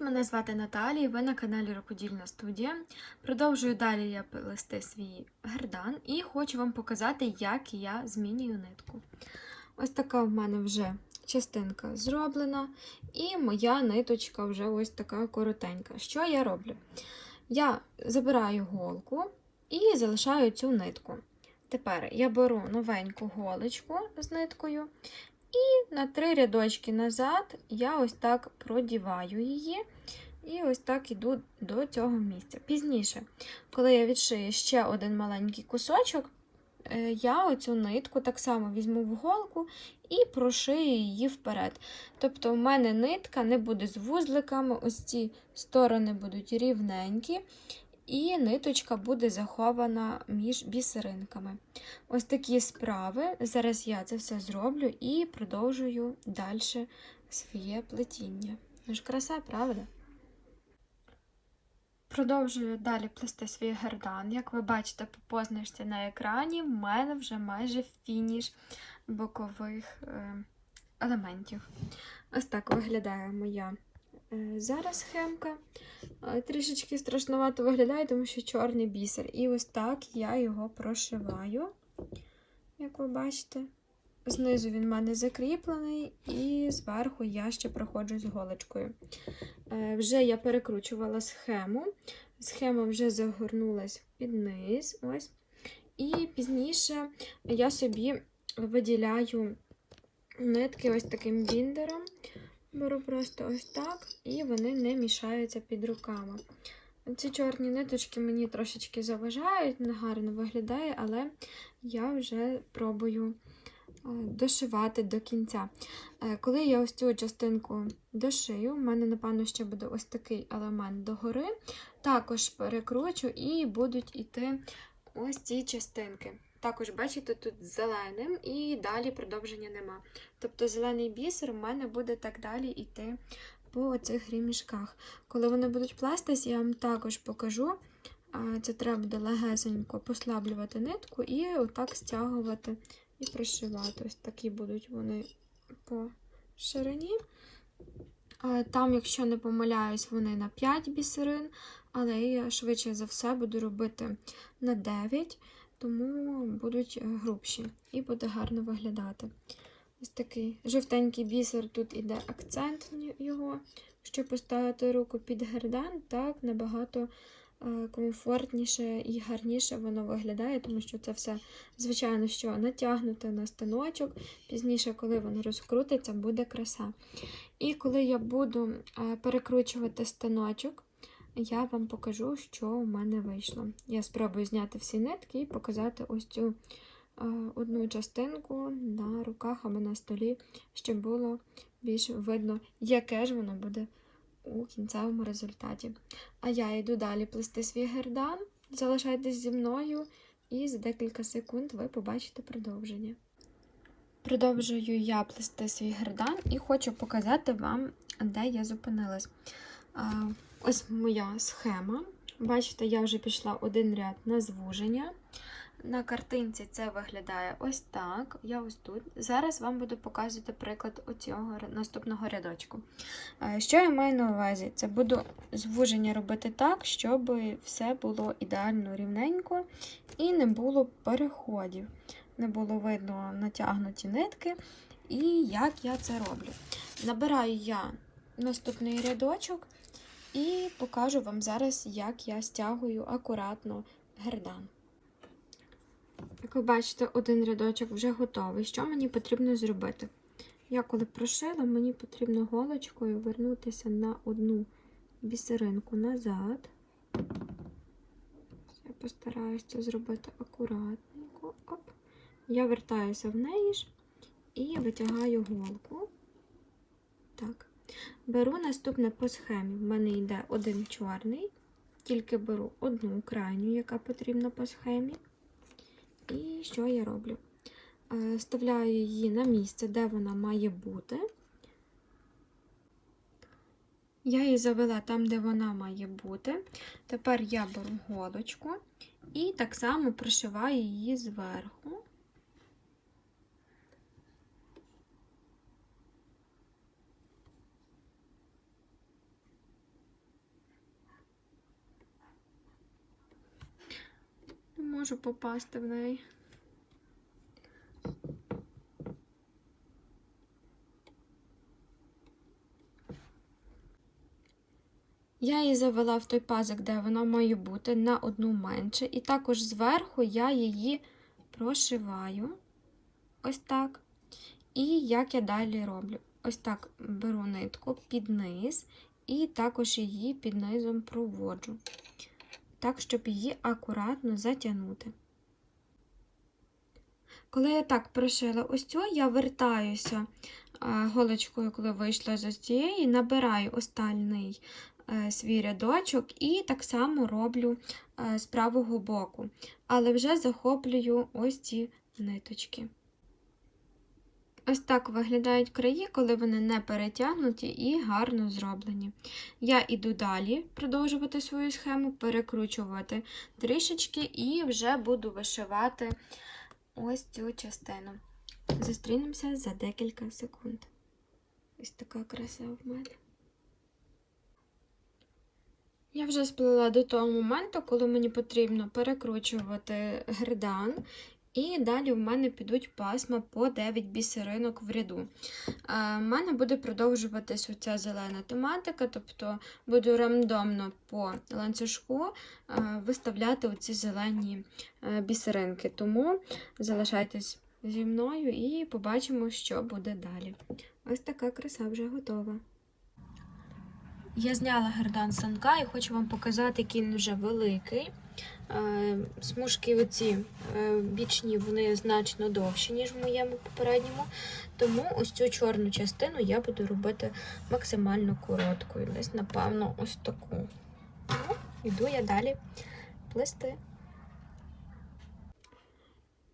мене звати Наталія, і ви на каналі Рукодільна студія. Продовжую далі я плести свій гердан і хочу вам показати, як я змінюю нитку. Ось така в мене вже частинка зроблена, і моя ниточка вже ось така коротенька. Що я роблю? Я забираю голку і залишаю цю нитку. Тепер я беру новеньку голочку з ниткою і на три рядочки назад я ось так продіваю її. І ось так іду до цього місця. Пізніше, коли я відшию ще один маленький кусочок, е, я оцю нитку так само візьму в голку і прошию її вперед. Тобто, в мене нитка не буде з вузликами, ось ці сторони будуть рівненькі, і ниточка буде захована між бісеринками. Ось такі справи. Зараз я це все зроблю і продовжую далі своє плетіння. Ну ж краса, правда? Продовжую далі плести свій гердан. Як ви бачите по позначці на екрані, в мене вже майже фініш бокових е, елементів. Ось так виглядає моя зараз схемка. Е, Трішечки страшновато виглядає, тому що чорний бісер. І ось так я його прошиваю, як ви бачите. Знизу він в мене закріплений, і зверху я ще проходжу з голочкою. Е, Вже я перекручувала схему. Схема вже загорнулась під низ. Ось. І пізніше я собі виділяю нитки ось таким біндером. Беру просто ось так, і вони не мішаються під руками. Ці чорні ниточки мені трошечки заважають, негарно виглядає, але я вже пробую е, дошивати до кінця. Е, Коли я ось цю частинку дошию, в мене, напевно, ще буде ось такий елемент догори, також перекручу і будуть іти ось ці частинки. Також, бачите, тут зеленим і далі продовження нема. Тобто зелений бісер у мене буде так далі йти по цих ремішках. Коли вони будуть плестись, я вам також покажу. Це треба буде легесенько послаблювати нитку і отак стягувати і пришивати. Ось такі будуть вони по ширині. Там, якщо не помиляюсь, вони на 5 бісерин, але я швидше за все буду робити на 9, тому будуть е, грубші і буде гарно виглядати. Ось такий жовтенький бісер, тут іде акцент його. Щоб поставити руку під гердан, так набагато е, комфортніше і гарніше воно виглядає, тому що це все, звичайно, що натягнуте на станочок. Пізніше, коли воно розкрутиться, буде краса. І коли я буду е, перекручувати станочок, я вам покажу, що у мене вийшло. Я спробую зняти всі нитки і показати ось цю е, одну частинку на руках або на столі, щоб було більш видно, яке ж воно буде у кінцевому результаті. А я йду далі плести свій гердан. Залишайтесь зі мною, і за декілька секунд ви побачите продовження. Продовжую я плести свій гердан і хочу показати вам, де я зупинилась. Ось моя схема. Бачите, я вже пішла один ряд на звуження. На картинці це виглядає ось так. Я ось тут. Зараз вам буду показувати приклад оцього наступного рядочку. Е, Що я маю на увазі? Це буду звуження робити так, щоб все було ідеально рівненько і не було переходів. Не було видно натягнуті нитки. І як я це роблю. Набираю я наступний рядочок і покажу вам зараз, як я стягую акуратно гердан. Як ви бачите, один рядочок вже готовий. Що мені потрібно зробити? Я коли прошила, мені потрібно голочкою вернутися на одну бісеринку назад. Я постараюся це зробити акуратненько. Оп. Я вертаюся в неї ж і витягаю голку. Так. Беру наступне по схемі. В мене йде один чорний, тільки беру одну крайню, яка потрібна по схемі. І що я роблю? Е, Вставляю її на місце, де вона має бути. Я її завела там, де вона має бути. Тепер я беру голочку і так само пришиваю її зверху. Можу попасти в неї. Я її завела в той пазик, де вона має бути, на одну менше. І також зверху я її прошиваю. Ось так. І як я далі роблю? Ось так беру нитку під низ, і також її під низом проводжу. Так, щоб її акуратно затягнути. Коли я так прошила ось цю, я вертаюся голочкою, коли вийшла з ось цієї, набираю остальний е, свій рядочок і так само роблю е, з правого боку, але вже захоплюю ось ці ниточки. Ось так виглядають краї, коли вони не перетягнуті і гарно зроблені. Я іду далі продовжувати свою схему, перекручувати трішечки і вже буду вишивати ось цю частину. Зустрінемося за декілька секунд. Ось така краса в мене. Я вже сплела до того моменту, коли мені потрібно перекручувати гердан, і далі в мене підуть пасма по 9 бісеринок в ряду. У мене буде продовжуватись оця зелена тематика, тобто буду рандомно по ланцюжку е, виставляти оці зелені е, бісеринки. Тому залишайтесь зі мною і побачимо, що буде далі. Ось така краса вже готова. Я зняла гердан санка і хочу вам показати, який він вже великий. Е, Смужки оці е, бічні, вони значно довші, ніж в моєму попередньому. Тому ось цю чорну частину я буду робити максимально короткою. Десь, напевно, ось таку. Ну, Йду я далі плести.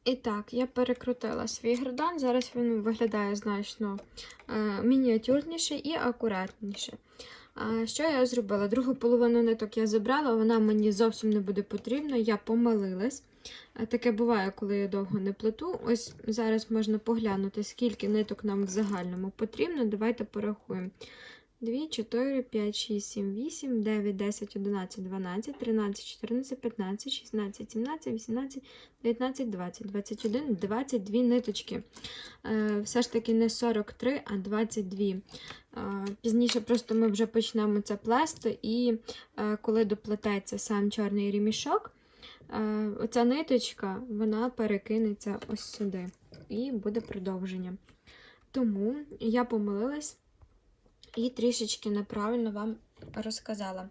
І так, я перекрутила свій гердан. Зараз він виглядає значно е, мініатюрніше і акуратніше. Що я зробила? Другу половину ниток я забрала, вона мені зовсім не буде потрібна, я помилилась. Таке буває, коли я довго не плету. Ось зараз можна поглянути, скільки ниток нам в загальному потрібно. Давайте порахуємо. 2, 4, 5, 6, 7, 8, 9, 10, 11, 12, 13, 14, 15, 16, 17, 18, 19, 20, 21, 22 ниточки. Е, Все ж таки не 43, а 22. Е, Пізніше просто ми вже почнемо це плести, і е, коли доплететься сам чорний рімішок, е, оця ниточка вона перекинеться ось сюди і буде продовження. Тому я помилилась і трішечки неправильно вам розказала.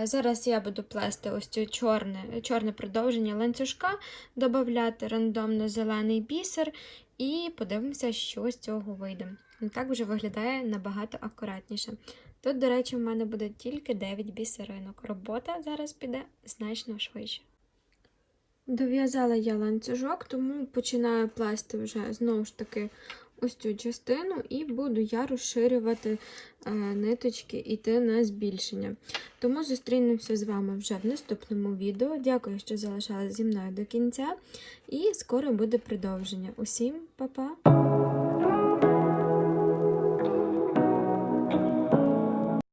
Е, Зараз я буду плести ось цю чорне, чорне продовження ланцюжка, додати рандомно зелений бісер, і подивимося, що з цього вийде. Так вже виглядає набагато акуратніше. Тут, до речі, в мене буде тільки 9 бісеринок. Робота зараз піде значно швидше. Дов'язала я ланцюжок, тому починаю плести вже знову ж таки ось цю частину, і буду я розширювати е, ниточки іти на збільшення. Тому зустрінемося з вами вже в наступному відео. Дякую, що залишалися зі мною до кінця, і скоро буде продовження. Усім па-па!